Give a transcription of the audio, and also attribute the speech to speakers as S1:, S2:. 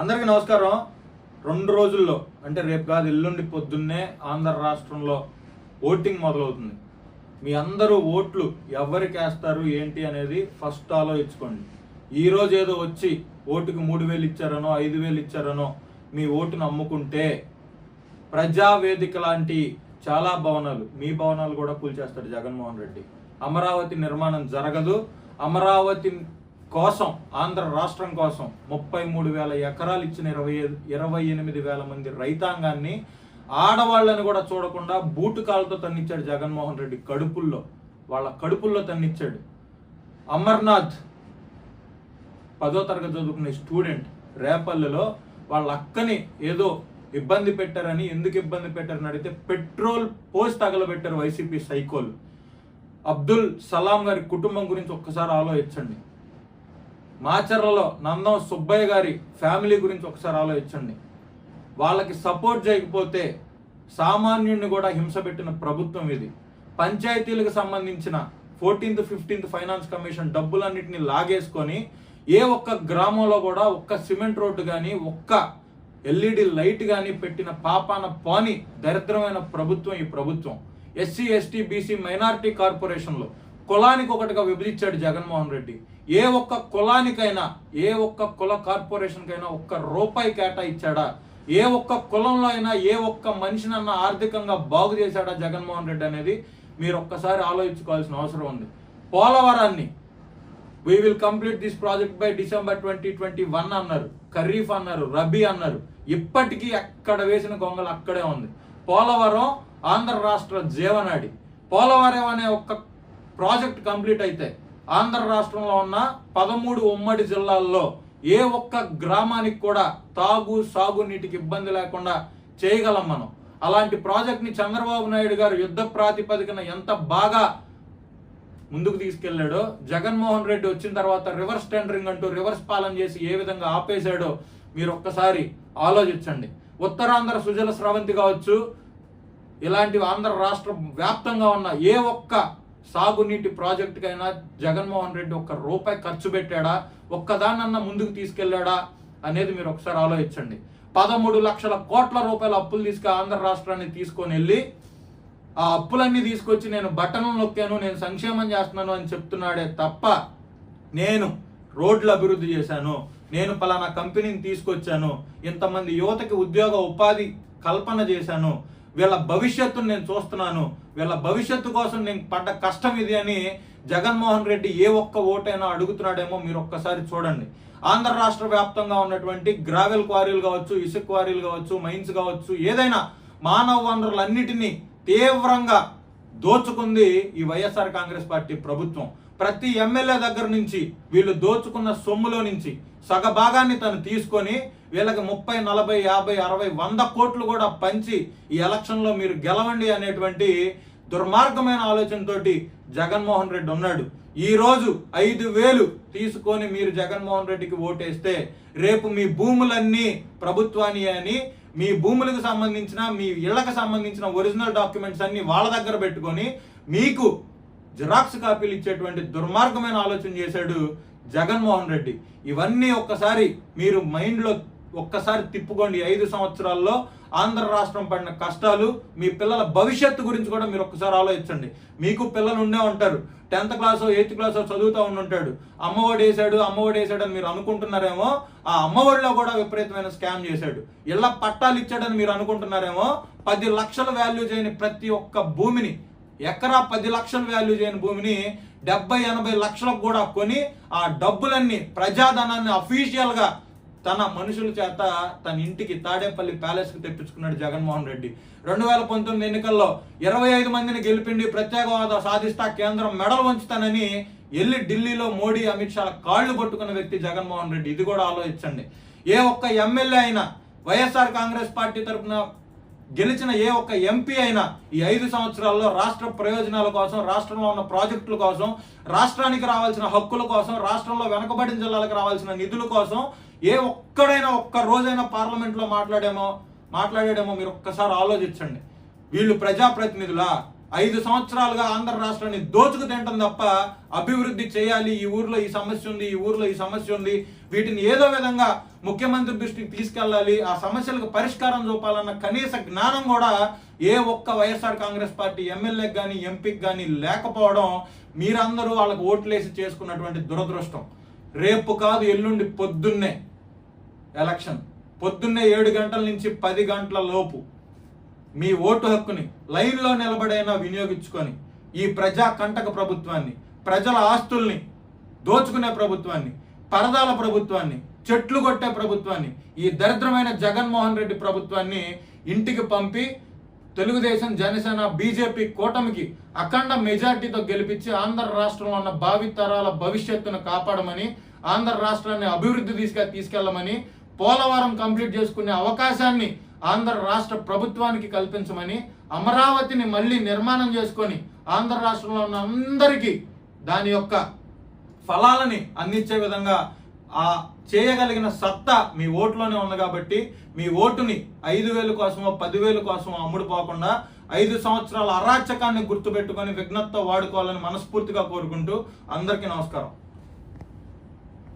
S1: అందరికీ నమస్కారం. రెండు రోజుల్లో అంటే రేపు కాదు ఎల్లుండి పొద్దున్నే ఆంధ్ర రాష్ట్రంలో ఓటింగ్ మొదలవుతుంది. మీ అందరూ ఓట్లు ఎవరికి వేస్తారు ఏంటి అనేది ఫస్ట్ ఆలోచించుకోండి. ఈ రోజు ఏదో వచ్చి ఓటుకి మూడు వేలు ఇచ్చారనో ఐదు వేలు ఇచ్చారనో మీ ఓటును అమ్ముకుంటే ప్రజావేదిక లాంటి చాలా భవనాలు మీ భవనాలు కూడా కూల్చేస్తాడు జగన్మోహన్ రెడ్డి. అమరావతి నిర్మాణం జరగదు. అమరావతి కోసం ఆంధ్ర రాష్ట్రం కోసం ముప్పై మూడు వేల ఎకరాలు ఇచ్చిన ఇరవై ఇరవై ఎనిమిది వేల మంది రైతాంగాన్ని ఆడవాళ్ళని కూడా చూడకుండా బూటు కాళ్ళతో తన్నిచ్చాడు జగన్మోహన్ రెడ్డి కడుపుల్లో. వాళ్ళ కడుపుల్లో తన్నిచ్చాడు. అమర్నాథ్ పదో తరగతి చదువుకునే స్టూడెంట్ రేపల్లెలో వాళ్ళ అక్కని ఏదో ఇబ్బంది పెట్టారని ఎందుకు ఇబ్బంది పెట్టారని అడిగితే పెట్రోల్ పోసి తగలబెట్టారు వైసీపీ సైకోలు. అబ్దుల్ సలాం గారి కుటుంబం గురించి ఒక్కసారి ఆలోచించండి. మాచర్లలో నందం సుబ్బయ్య గారి ఫ్యామిలీ గురించి ఒకసారి ఆలోచించండి. వాళ్ళకి సపోర్ట్ చేయకపోతే సామాన్యుడిని కూడా హింస పెట్టిన ప్రభుత్వం ఇది. పంచాయతీలకు సంబంధించిన ఫోర్టీన్త్ ఫిఫ్టీన్త్ ఫైనాన్స్ కమిషన్ డబ్బులన్నింటినీ లాగేసుకొని ఏ ఒక్క గ్రామంలో కూడా ఒక్క సిమెంట్ రోడ్డు కానీ ఒక్క ఎల్ఈడి లైట్ కానీ పెట్టిన పాపాన పాని దరిద్రమైన ప్రభుత్వం ఈ ప్రభుత్వం. ఎస్సీ ఎస్టీ బీసీ మైనారిటీ కార్పొరేషన్లో. కులానికి ఒకటిగా విభజించాడు జగన్మోహన్ రెడ్డి. ఏ ఒక్క కులానికైనా ఏ ఒక్క కుల కార్పొరేషన్కైనా ఒక్క రూపాయి కేటాయించాడా ఏ ఒక్క కులంలో అయినా ఏ ఒక్క మనిషినన్నా ఆర్థికంగా బాగు చేశాడా జగన్మోహన్ రెడ్డి అనేది మీరు ఒక్కసారి ఆలోచించుకోవాల్సిన అవసరం ఉంది. పోలవరాన్ని we will complete this project by December twenty twenty one అన్నారు. ఖరీఫ్ అన్నారు రబీ అన్నారు. ఇప్పటికీ అక్కడ వేసిన గొంగలు అక్కడే ఉంది. పోలవరం ఆంధ్ర రాష్ట్ర జీవనాడి. పోలవరం అనే ఒక్క ప్రాజెక్ట్ కంప్లీట్ అయితే ఆంధ్ర రాష్ట్రంలో ఉన్న పదమూడు ఉమ్మడి జిల్లాల్లో ఏ ఒక్క గ్రామానికి కూడా తాగు సాగునీటికి ఇబ్బంది లేకుండా చేయగలం మనం. అలాంటి ప్రాజెక్ట్ని చంద్రబాబు నాయుడు గారు యుద్ధ ప్రాతిపదికన ఎంత బాగా ముందుకు తీసుకెళ్ళాడో జగన్మోహన్ రెడ్డి వచ్చిన తర్వాత రివర్స్ టెండరింగ్ అంటూ రివర్స్ పాలన చేసి ఏ విధంగా ఆపేశాడో మీరు ఒక్కసారి ఆలోచించండి. ఉత్తరాంధ్ర సుజల స్రవంతి కావచ్చు ఇలాంటి ఆంధ్ర రాష్ట్ర వ్యాప్తంగా ఉన్న ఏ ఒక్క సాగునీటి ప్రాజెక్టుకైనా జగన్మోహన్ రెడ్డి ఒక్క రూపాయి ఖర్చు పెట్టాడా? ఒక్కదానన్నా ముందుకు తీసుకెళ్ళాడా అనేది మీరు ఒకసారి ఆలోచించండి. పదమూడు లక్షల కోట్ల రూపాయల అప్పులు తీసుకు ఆంధ్ర రాష్ట్రాన్ని తీసుకొని వెళ్ళి ఆ అప్పులన్నీ తీసుకొచ్చి నేను బట్టను నొక్కాను నేను సంక్షేమం చేస్తున్నాను అని చెప్తున్నాడే తప్ప నేను రోడ్లు అభివృద్ధి చేశాను నేను పలానా కంపెనీని తీసుకొచ్చాను ఇంతమంది యువతకి ఉద్యోగ ఉపాధి కల్పన చేశాను వీళ్ళ భవిష్యత్తును నేను చూస్తున్నాను. వీళ్ళ భవిష్యత్తు కోసం నేను పడ్డ కష్టం ఇది అని జగన్మోహన్ రెడ్డి ఏ ఒక్క ఓటైనా అడుగుతున్నాడేమో మీరు ఒక్కసారి చూడండి. ఆంధ్ర రాష్ట్ర వ్యాప్తంగా ఉన్నటువంటి గ్రావెల్ క్వారీలు కావచ్చు ఇసుక క్వారీలు కావచ్చు మైన్స్ కావచ్చు ఏదైనా మానవ వనరులన్నిటినీ తీవ్రంగా దోచుకుంది ఈ వైఎస్ఆర్ కాంగ్రెస్ పార్టీ ప్రభుత్వం. ప్రతి ఎమ్మెల్యే దగ్గర నుంచి వీళ్ళు దోచుకున్న సొమ్ములో నుంచి సగ భాగాన్ని తను తీసుకొని వీళ్ళకి ముప్పై నలభై యాభై అరవై వంద కోట్లు కూడా పంచి ఈ ఎలక్షన్లో మీరు గెలవండి అనేటువంటి దుర్మార్గమైన ఆలోచనతోటి జగన్మోహన్ రెడ్డి ఉన్నాడు. ఈ రోజు ఐదు వేలు తీసుకొని మీరు జగన్మోహన్ రెడ్డికి ఓటేస్తే రేపు మీ భూములన్నీ ప్రభుత్వాన్ని అని మీ భూములకు సంబంధించిన మీ ఇళ్ళకు సంబంధించిన ఒరిజినల్ డాక్యుమెంట్స్ అన్ని వాళ్ళ దగ్గర పెట్టుకొని మీకు జిరాక్స్ కాపీలు ఇచ్చేటువంటి దుర్మార్గమైన ఆలోచన చేశాడు జగన్మోహన్ రెడ్డి. ఇవన్నీ ఒక్కసారి మీరు మైండ్లో ఒక్కసారి తిప్పుకోండి. ఐదు సంవత్సరాల్లో ఆంధ్ర రాష్ట్రం పడిన కష్టాలు మీ పిల్లల భవిష్యత్తు గురించి కూడా మీరు ఒక్కసారి ఆలోచించండి. మీకు పిల్లలు ఉండే ఉంటారు. టెన్త్ క్లాస్ ఎయిత్ క్లాస్ చదువుతూ ఉండి ఉంటాడు అమ్మఒడి వేసాడు అమ్మఒడి వేసాడు అని మీరు అనుకుంటున్నారేమో ఆ అమ్మఒడిలో కూడా విపరీతమైన స్కామ్ చేశాడు. ఇళ్ళ పట్టాలు ఇచ్చాడని మీరు అనుకుంటున్నారేమో పది లక్షల వాల్యూ చేయని ప్రతి ఒక్క భూమిని ఎకరా పది లక్షల వాల్యూ చేయని భూమిని డెబ్బై ఎనభై లక్షలకు కూడా కొని ఆ డబ్బులన్నీ ప్రజాధనాన్ని అఫీషియల్గా తన మనుషుల చేత తన ఇంటికి తాడేపల్లి ప్యాలెస్కి తెప్పించుకున్నాడు జగన్మోహన్ రెడ్డి. రెండు వేల పంతొమ్మిది ఎన్నికల్లో ఇరవై ఐదు మందిని గెలిపిండి ప్రత్యేక హోదా సాధిస్తా కేంద్రం మెడలు వంచుతానని వెళ్ళి ఢిల్లీలో మోడీ అమిత్ షా కాళ్ళు పట్టుకున్న వ్యక్తి జగన్మోహన్ రెడ్డి. ఇది కూడా ఆలోచించండి. ఏ ఒక్క ఎమ్మెల్యే అయినా వైఎస్ఆర్ కాంగ్రెస్ పార్టీ తరఫున గెలిచిన ఏ ఒక్క ఎంపీ అయినా ఈ ఐదు సంవత్సరాల్లో రాష్ట్ర ప్రయోజనాల కోసం రాష్ట్రంలో ఉన్న ప్రాజెక్టుల కోసం రాష్ట్రానికి రావాల్సిన హక్కుల కోసం రాష్ట్రంలో వెనకబడిన జిల్లాలకు రావాల్సిన నిధుల కోసం ఏ ఒక్కడైనా ఒక్క రోజైనా పార్లమెంట్లో మాట్లాడేమో మాట్లాడేడేమో మీరు ఒక్కసారి ఆలోచించండి. వీళ్ళు ప్రజాప్రతినిధుల ఐదు సంవత్సరాలుగా ఆంధ్ర రాష్ట్రాన్ని దోచుకు తింటాం తప్ప అభివృద్ధి చేయాలి ఈ ఊర్లో ఈ సమస్య ఉంది ఈ ఊర్లో ఈ సమస్య ఉంది వీటిని ఏదో విధంగా ముఖ్యమంత్రి దృష్టికి తీసుకెళ్ళాలి ఆ సమస్యలకు పరిష్కారం చూపాలన్న కనీస జ్ఞానం కూడా ఏ ఒక్క వైఎస్ఆర్ కాంగ్రెస్ పార్టీ ఎమ్మెల్యేకి కానీ ఎంపీకి కానీ లేకపోవడం మీరందరూ వాళ్ళకు ఓట్లేసి చేసుకున్నటువంటి దురదృష్టం. రేపు కాదు ఎల్లుండి పొద్దున్నే ఎలక్షన్. పొద్దున్నే ఏడు గంటల నుంచి పది గంటల లోపు మీ ఓటు హక్కుని లైన్లో నిలబడైనా వినియోగించుకొని ఈ ప్రజా కంటక ప్రభుత్వాన్ని ప్రజల ఆస్తుల్ని దోచుకునే ప్రభుత్వాన్ని పరదాల ప్రభుత్వాన్ని చెట్లు కొట్టే ప్రభుత్వాన్ని ఈ దరిద్రమైన జగన్మోహన్ రెడ్డి ప్రభుత్వాన్ని ఇంటికి పంపి తెలుగుదేశం జనసేన బీజేపీ కూటమికి అఖండ మెజార్టీతో గెలిపించి ఆంధ్ర రాష్ట్రంలో ఉన్న భావితరాల భవిష్యత్తును కాపాడమని ఆంధ్ర రాష్ట్రాన్ని అభివృద్ధి తీసుకు తీసుకెళ్ళమని పోలవరం కంప్లీట్ చేసుకునే అవకాశాన్ని ఆంధ్ర రాష్ట్ర ప్రభుత్వానికి కల్పించమని అమరావతిని మళ్ళీ నిర్మాణం చేసుకొని ఆంధ్ర రాష్ట్రంలో ఉన్న అందరికీ దాని యొక్క ఫలాలని అందించే విధంగా ఆ చేయగలిగిన సత్తా మీ ఓటులోనే ఉంది కాబట్టి మీ ఓటుని ఐదు వేల కోసమో పదివేల కోసమో అమ్ముడుపోకుండా ఐదు సంవత్సరాల అరాచకాన్ని గుర్తుపెట్టుకొని విఘ్నతతో వాడుకోవాలని మనస్ఫూర్తిగా కోరుకుంటూ అందరికీ నమస్కారం.